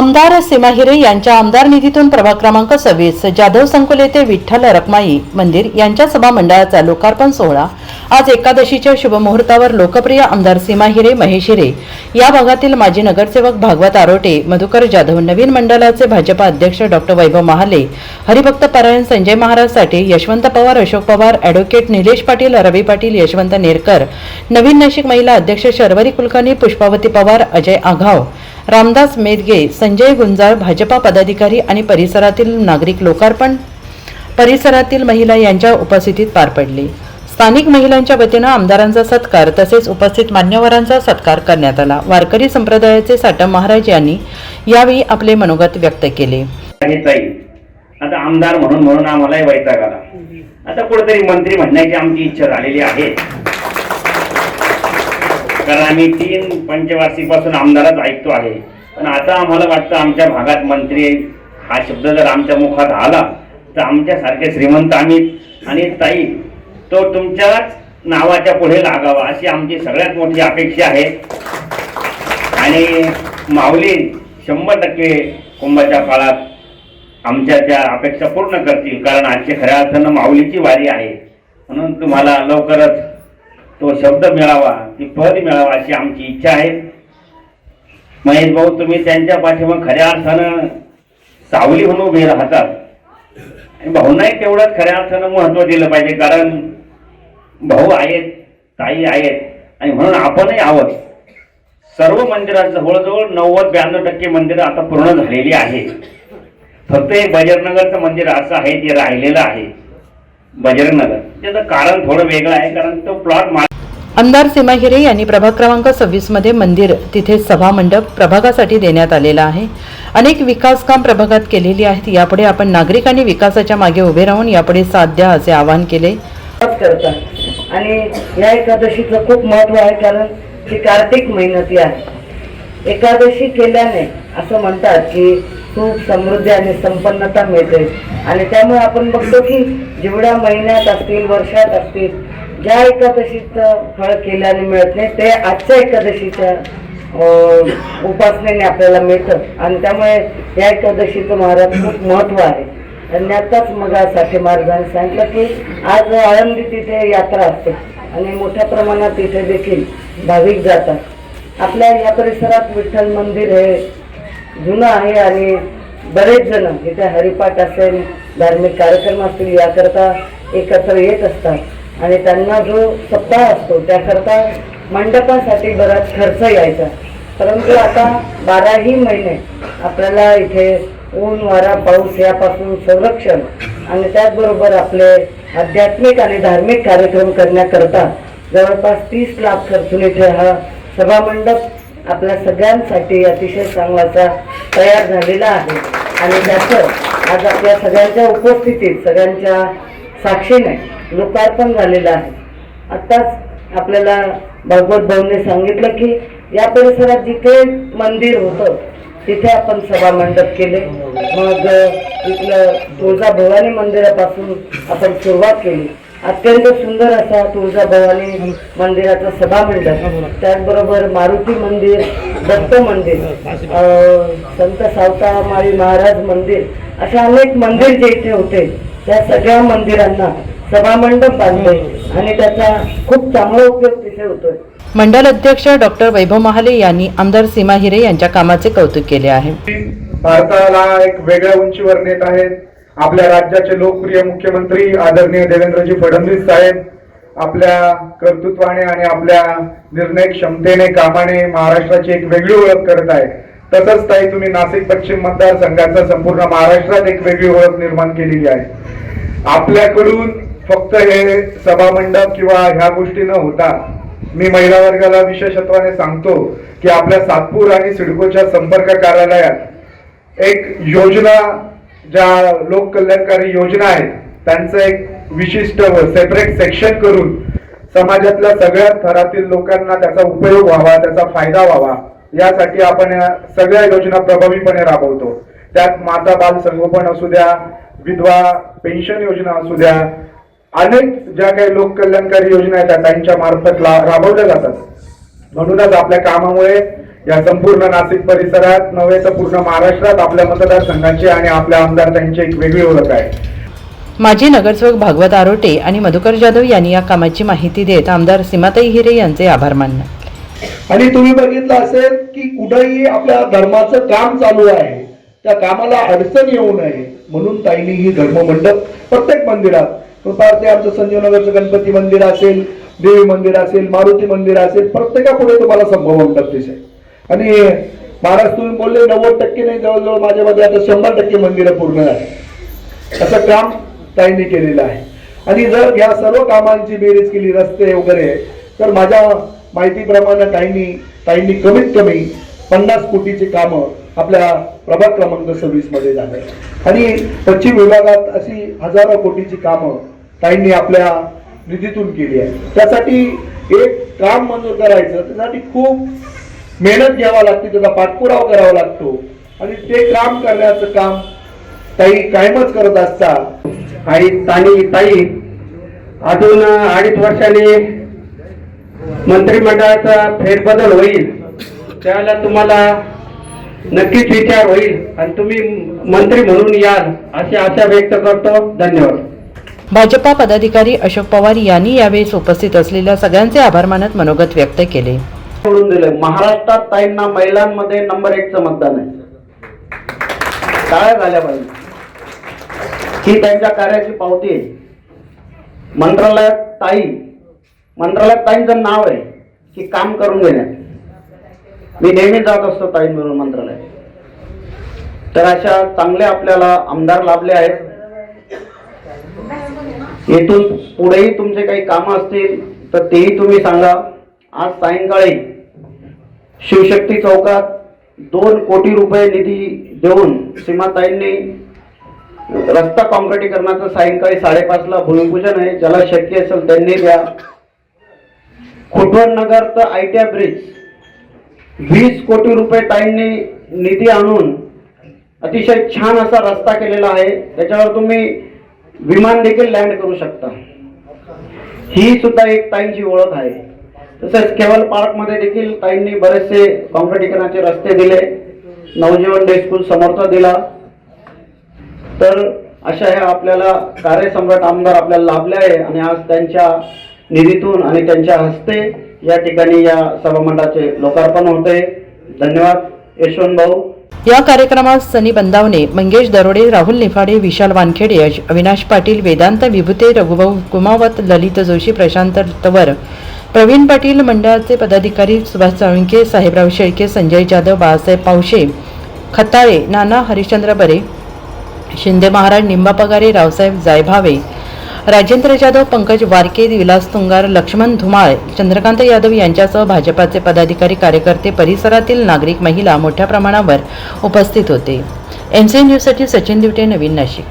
आमदार सीमा हिरे यांच्या आमदार निधीतून प्रभाग क्रमांक सव्वीस जाधव संकुल येथे विठ्ठल रखमाई मंदिर यांच्या सभा मंडळाचा लोकार्पण सोहळा. आज एकादशीच्या शुभमुहूर्तावर लोकप्रिय आमदार सीमा हिरे महेश हिरे या भागातील माजी नगरसेवक भागवत आरोटे मधुकर जाधव नवीन मंडळाचे भाजपा अध्यक्ष डॉक्टर वैभव महाले हरिभक्त परायण संजय महाराज साठे यशवंत पवार अशोक पवार ॲडव्होकेट निलेश पाटील रवी पाटील यशवंत नेरकर नवीन नाशिक महिला अध्यक्ष शर्वरी कुलकर्णी पुष्पावती पवार अजय आघाव रामदास मेदगे संजय गुंजाळ भाजपा पदाधिकारी आणि परिसरातील नागरिक लोकार्पण परिसरातील महिला यांच्या उपस्थितीत पार पडली. स्थानिक महिलांच्या वतीनं आमदारांचा सत्कार तसेच उपस्थित मान्यवरांचा सत्कार करण्यात आला. वारकरी संप्रदायाचे साटम महाराज यांनी यावेळी आपले मनोगत व्यक्त केले. आता आमदार म्हणून म्हणून आम्हालाही वैताग आला. आता कुठेतरी मंत्री म्हणण्याची आमची इच्छा झालेली आहे. कारण आम्ही तीन पंचवार्षिकपासून आमदारच ऐकतो आहे. पण आता आम्हाला वाटतं आमच्या भागात मंत्री हा शब्द जर आमच्या मुखात आला तर आमच्यासारखे श्रीमंत आम्ही आणि ताई तो तुमच्याच नावाच्या पुढे लागावा अशी आमची सगळ्यात मोठी अपेक्षा आहे. आणि माऊली शंभर टक्के कुंभाच्या काळात आमच्या त्या अपेक्षा पूर्ण करतील कारण आजची खऱ्या अर्थानं माऊलीची वारी आहे. म्हणून तुम्हाला लवकरच तो शब्द मिळावा ती पद मिळावा अशी आमची इच्छा आहे. महेश भाऊ तुम्ही त्यांच्या पाठीमाग खऱ्या अर्थानं सावली म्हणून उभे राहतात. आणि भाऊनाही तेवढंच खऱ्या अर्थानं महत्त्व दिलं पाहिजे कारण भाऊ आहेत ताई आहेत आणि म्हणून आपणही आहोत. सर्व मंदिरात जवळजवळ नव्वद ब्याण्णव टक्के मंदिरं आता पूर्ण झालेली आहे. फक्त हे बजरनगरचं मंदिर असं आहे जे राहिलेलं आहे. बजरंगनगर. त्याचं कारण थोडं वेगळं आहे कारण तो प्लॉट आमदार सीमा हिरे यांनी प्रभाग क्रमांक सव्वीसमध्ये मंदिर तिथे सभा मंडप प्रभागासाठी देण्यात आलेला आहे. अनेक विकास काम प्रभागात केलेली आहेत. यापुढे आपण नागरिकांनी विकासाच्या मागे उभे राहून यापुढे साथ द्या असे आवाहन केले. आणि या एकादशीचं खूप महत्त्व आहे कारण ती कार्तिक मेहनती आहे. एकादशी केल्याने असं म्हणतात की खूप समृद्धी आणि संपन्नता मिळते. आणि त्यामुळे आपण बघतो की जेवढ्या महिन्यात असतील वर्षात असतील ज्या एकादशीचं फळ केल्याने मिळत नाही ते आजच्या एकादशीच्या उपासनेने आपल्याला मिळतं. आणि त्यामुळे या एकादशीचं महाराज खूप महत्त्व आहे. आणि आताच मग साठी महाराजांनी सांगितलं की आज आळंदी तिथे यात्रा असते. आणि मोठ्या प्रमाणात तिथे देखील भाविक जातात. आपल्या या परिसरात विठ्ठल मंदिर हे जुनं आहे आणि बरेच जण इथे हरिपाठ असेल धार्मिक कार्यक्रम असतील याकरता एकत्र येत असतात. आणि त्यांना जो सप्ताह असतो त्याकरता मंडपासाठी बराच खर्च यायचा. परंतु आता बाराही महिने आपल्याला इथे ऊन वारा पाऊस यापासून संरक्षण आणि त्याचबरोबर आपले आध्यात्मिक आणि धार्मिक कार्यक्रम करण्याकरता जवळपास तीस लाख खर्चून इथे हा सभामंडप आपल्या सगळ्यांसाठी अतिशय चांगलाचा तयार झालेला आहे. आणि त्याचं आज आपल्या सगळ्यांच्या उपस्थितीत सगळ्यांच्या साक्षीने लोकार्पण झालेलं आहे. आत्ताच आपल्याला भागवत भाऊने सांगितलं की या परिसरात जिथे मंदिर होतं तिथे आपण सभा मंडप केले. मग इथलं तुळजा भवानी मंदिरापासून आपण सुरुवात केली. अत्यंत सुंदर असा तुळजा भवानी मंदिराचा सभा मंडप. त्याचबरोबर मारुती मंदिर दत्त मंदिर संत सावतामाळी महाराज मंदिर अशा अनेक मंदिर जे इथे होते. त्या सगळ्या मंदिरांना सभामंडप बांधले आणि त्याचा खूप चांगला उपयोग तिथे होतोय. मंडल अध्यक्ष डॉक्टर वैभव महाले यांनी आमदार सीमा हिरे यांच्या कामाचे कौतुक केले आहे. भारताला एक वेगळ्या उंचीवर नेत आहेत आपल्या राज्याचे लोकप्रिय मुख्यमंत्री आदरणीय देवेंद्रजी फडणवीस साहेब आपल्या कर्तृत्वाने आणि आपल्या निर्णय क्षमतेने कामाने महाराष्ट्राची एक वेगळी ओळख करत आहे. तसंच ताई तुम्ही नाशिक पश्चिम मतदारसंघाचा संपूर्ण महाराष्ट्रात एक वेगळी ओळख निर्माण केलेली आहे. आपल्याकडून फक्त हे सभामंडप किंवा ह्या गोष्टी न होता मी महिला वर्गाला विशेषत्वाने सांगतो की आपल्या सातपूर आणि सिडकोच्या संपर्क कार्यालयात एक योजना ज्या लोक कल्याणकारी योजना आहेत त्यांचं एक विशिष्ट सेपरेट सेक्शन करून समाजातल्या सगळ्या थरातील लोकांना त्याचा उपयोग व्हावा त्याचा फायदा व्हावा यासाठी आपण या सगळ्या योजना प्रभावीपणे राबवतो. त्यात माता बाल संगोपन असू द्या विधवा पेन्शन योजना असू द्या अनेक ज्या काही लोक कल्याणकारी योजना आहेत त्या त्यांच्या मार्फत राबवल्या जातात. म्हणूनच आपल्या कामामुळे या संपूर्ण नाशिक परिसरात नव्हे तर पूर्ण महाराष्ट्रात आपल्या मतदारसंघाची आणि आपल्या आमदार त्यांची एक वेगळी ओळख आहे. माजी नगरसेवक भागवत आरोटे आणि मधुकर जाधव यांनी या कामाची माहिती देत आमदार सीमाताई हिरे यांचे आभार मानले. आणि तुम्ही बघितलं असेल की कुठंही आपल्या धर्माचं काम चालू आहे. त्या कामाला अडचण येऊ नये म्हणून ताईंनी ही धर्ममंडप प्रत्येक मंदिरात फार ते आमचं संजीवनगरचं गणपती मंदिर असेल देवी मंदिर असेल मारुती मंदिर असेल प्रत्येकापुढे तुम्हाला संभव मंडप दिसेल आणि महाराज तुम्ही बोलले नव्वद टक्के नाही जवळजवळ माझ्यामध्ये आता शंभर टक्के मंदिरं पूर्ण आहे असं काम ताईंनी केलेलं आहे. आणि जर या सर्व कामांची बेरीज केली रस्ते वगैरे तर माझ्या माहितीप्रमाणे ताईंनी ताईंनी कमीत कमी पन्नास कोटीची कामं आपल्या प्रभाग क्रमांक सव्वीसमध्ये झाले. आणि पश्चिम विभागात अशी हजारो कोटीची कामं ताईंनी आपल्या निधीतून केली आहे त्यासाठी एक काम मंजूर करायचं त्यासाठी खूप मेहनत घ्यावा लागते त्याचा पाठपुरावा करावा लागतो. आणि ते काम करण्याचं काम ताई कायमच करत असतात. आणि ताई ताई अजून अडीच वर्षाने मंत्रिमंडळाचा फेरबदल होईल. त्यावेळेला तुम्हाला नक्कीच विचार होईल आणि तुम्ही मंत्री म्हणून याल अशी आशा व्यक्त करतो. धन्यवाद. भाजपा पदाधिकारी अशोक पवार यांनी यावेळेस उपस्थित असलेल्या सगळ्यांचे आभार मानत मनोगत व्यक्त केले. म्हणून दिलं. महाराष्ट्रात ताईंना महिलांमध्ये नंबर एकचं मतदान आहे. काय झाल्या पाहिजे. ही त्यांच्या कार्याची पावती आहे. मंत्रालयात ताई मंत्रालयात ताईंचं नाव आहे की काम करून घेण्यात. मी नेहमी जात असतो ताईंबरोबर मंत्रालय. तर अशा चांगले आपल्याला आमदार लाभले आहेत. येथून पुढेही तुमचे काही कामं असतील तर तेही तुम्ही सांगा. आज सायंकाळी शिवशक्ती चौकात दोन कोटी रुपये निधी देऊन सीमाताईंनी रस्ता कॉन्क्रिटीकरणाचं सायंकाळी साडेपाचला भूमिपूजन आहे. ज्याला शक्य असेल त्यांनी द्या. खुटवण नगर तर आय टी आय ब्रिज वीस कोटी रुपये ताईंनी निधी आणून अतिशय छान असा रस्ता केलेला आहे. त्याच्यावर तुम्ही विमान देखील लँड करू शकता. ही सुद्धा एक ताईंची ओळख आहे. तसेच केवल पार्कमध्ये देखील ताईंनी बरेचसे काँक्रिटीकरणाचे रस्ते दिले. नवजीवन डे स्कूल समोरचा दिला. तर अशा ह्या आपल्याला कार्यसम्राट आमदार आपल्याला लाभले आहे आणि आज त्यांच्या निधीतून आणि त्यांच्या हस्ते या ठिकाणी या सभामंडळाचे लोकार्पण होते धन्यवाद. यशवंत भाऊ. या कार्यक्रमात सनी बंदावने मंगेश दरोडे राहुल निफाडे विशाल वानखेडे अविनाश पाटील वेदांत विभूते रघुभाऊ कुमावत ललित जोशी प्रशांत तवर प्रवीण पाटील मंडळाचे पदाधिकारी सुभाष साळुंके साहेबराव शेळके संजय जाधव बाळासाहेब पावशे खताळे नाना हरिश्चंद्र बरे शिंदे महाराज निंबा पगारे रावसाहेब जायभावे राजेंद्र जाधव पंकज वारके विलास तुंगार लक्ष्मण धुमाळ चंद्रकांत यादव यांच्यासह भाजपाचे पदाधिकारी कार्यकर्ते परिसरातील नागरिक महिला मोठ्या प्रमाणावर उपस्थित होते. एमसीएन सी न्यूजसाठी सचिन दिवटे नवीन नाशिक.